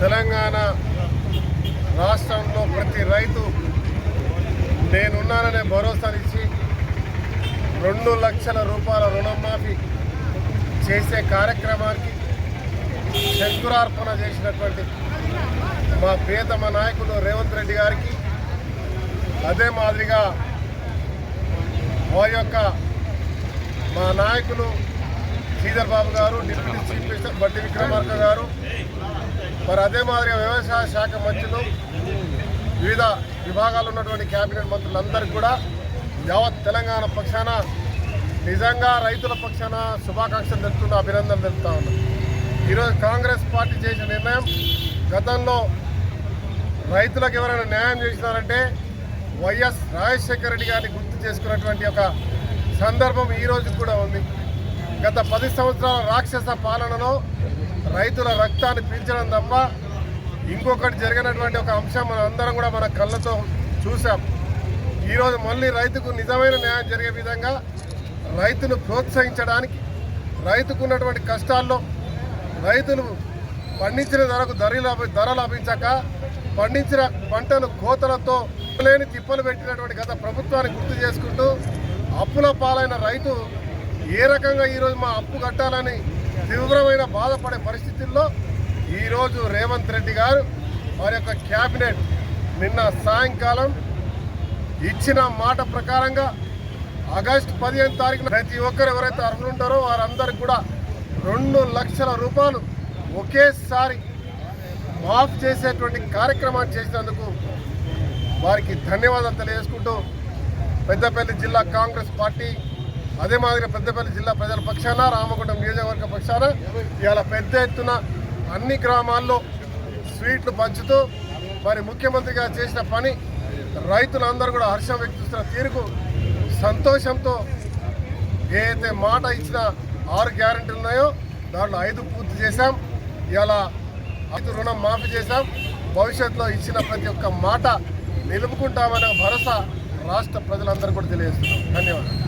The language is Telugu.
తెలంగాణ రాష్ట్రంలో ప్రతి రైతు నేనున్నాననే భరోసానిచ్చి రెండు లక్షల రూపాయల రుణమాఫీ చేసే కార్యక్రమానికి శంకురార్పణ చేసినటువంటి మా ప్రియతమ నాయకులు రేవంత్ రెడ్డి గారికి అదే మాదిరిగా వారి యొక్క మా నాయకులు శ్రీధర్ బాబు గారు డిప్యూటీ చీఫ్ మినిస్టర్ బట్టి విక్రమార్క గారు మరి అదే మాదిరిగా వ్యవసాయ శాఖ మంత్రులు వివిధ విభాగాలు ఉన్నటువంటి కేబినెట్ మంత్రులందరికీ కూడా యావత్ తెలంగాణ పక్షాన నిజంగా రైతుల పక్షాన శుభాకాంక్షలు తెలుపుతున్న అభినందనలు తెలుపుతా ఉన్నాం. ఈరోజు కాంగ్రెస్ పార్టీ చేసిన నిర్ణయం గతంలో రైతులకు ఎవరైనా న్యాయం చేసినారంటే వైఎస్ రాజశేఖర రెడ్డి గారిని గుర్తు చేసుకున్నటువంటి ఒక సందర్భం ఈ కూడా ఉంది. గత పది సంవత్సరాల రాక్షస పాలనలో రైతుల రక్తాన్ని పీల్చడం తప్ప ఇంకొకటి జరిగినటువంటి ఒక అంశం మనం అందరం కూడా మన కళ్ళతో చూసాం ఈరోజు మళ్ళీ రైతుకు నిజమైన న్యాయం జరిగే విధంగా రైతును ప్రోత్సహించడానికి రైతుకు ఉన్నటువంటి కష్టాల్లో రైతులు పండించిన ధరకు ధర ధర లభించక పండించిన పంటను కోతలతో లేని తిప్పలు పెట్టినటువంటి గత ప్రభుత్వాన్ని గుర్తు చేసుకుంటూ అప్పుల పాలైన రైతు ఏ రకంగా ఈరోజు మా అప్పు కట్టాలని తీవ్రమైన బాధపడే పరిస్థితుల్లో ఈరోజు రేవంత్ రెడ్డి గారు వారి యొక్క క్యాబినెట్ నిన్న సాయంకాలం ఇచ్చిన మాట ప్రకారంగా ఆగస్టు పదిహేను తారీఖున ప్రతి ఒక్కరు ఎవరైతే అర్హులుంటారో వారందరికి కూడా రెండు లక్షల రూపాయలు ఒకేసారి మాఫ్ చేసేటువంటి కార్యక్రమాన్ని చేసినందుకు వారికి ధన్యవాదాలు తెలియజేసుకుంటూ పెద్దపల్లి జిల్లా కాంగ్రెస్ పార్టీ అదే మాదిరి పెద్దపల్లి జిల్లా ప్రజల పక్షాన రామగుండం నియోజకవర్గ పక్షాన ఇవాళ పెద్ద ఎత్తున అన్ని గ్రామాల్లో స్వీట్లు పంచుతూ మరి ముఖ్యమంత్రిగా చేసిన పని రైతులందరూ కూడా హర్షం వ్యక్తిస్తున్న తీరుకు సంతోషంతో ఏదైతే మాట ఇచ్చిన ఆరు గ్యారెంటీలు ఉన్నాయో దాంట్లో ఐదు పూర్తి చేశాం. ఇలా రైతు రుణం మాఫీ చేశాం. భవిష్యత్తులో ఇచ్చిన ప్రతి ఒక్క మాట నిలుపుకుంటామనే భరోసా రాష్ట్ర ప్రజలందరూ కూడా తెలియజేస్తున్నాం. ధన్యవాదాలు.